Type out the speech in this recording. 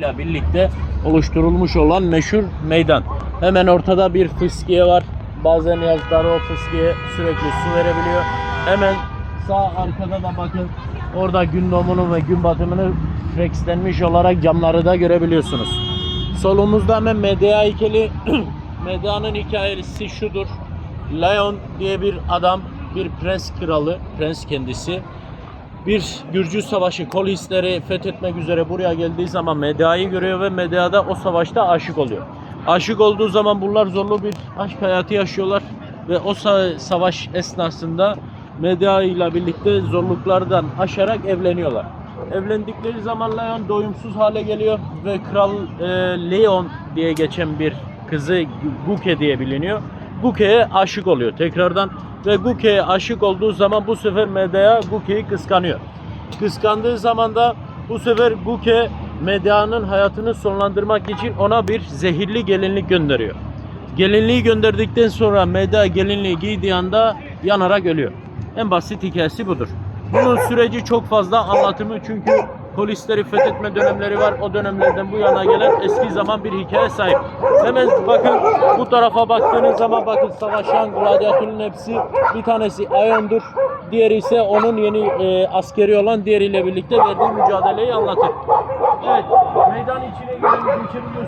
ile birlikte oluşturulmuş olan meşhur meydan. Hemen ortada bir fıskiye var. Bazen yazları o fıskiye sürekli su verebiliyor. Hemen sağ arkada da bakın orada gün doğumunu ve gün batımını flekslenmiş olarak camları da görebiliyorsunuz. Solumuzda hemen Medea heykeli. Medea'nın hikayesi şudur. Leon diye bir adam, bir prens kralı, prens kendisi bir Gürcü savaşı Kolisleri fethetmek üzere buraya geldiği zaman Medea'yı görüyor ve Medea'da o savaşta aşık oluyor. Aşık olduğu zaman bunlar zorlu bir aşk hayatı yaşıyorlar ve o sa- savaş esnasında Medea ile birlikte zorluklardan aşarak evleniyorlar. Evlendikleri zaman Leon doyumsuz hale geliyor ve Kral e, Leon diye geçen bir kızı Guke diye biliniyor. Guke'ye aşık oluyor tekrardan ve Guke'ye aşık olduğu zaman bu sefer Medea Guke'yi kıskanıyor. Kıskandığı zaman da bu sefer Guke Medea'nın hayatını sonlandırmak için ona bir zehirli gelinlik gönderiyor. Gelinliği gönderdikten sonra Medea gelinliği giydiği anda yanarak ölüyor. En basit hikayesi budur. Bunun süreci çok fazla anlatımı çünkü polisleri fethetme dönemleri var. O dönemlerden bu yana gelen eski zaman bir hikaye sahip. Hemen bakın bu tarafa baktığınız zaman bakın savaşan gladyatörün hepsi bir tanesi Ion'dur. Diğeri ise onun yeni e, askeri olan diğeriyle birlikte verdiği mücadeleyi anlatır. Evet, meydan içine girelim.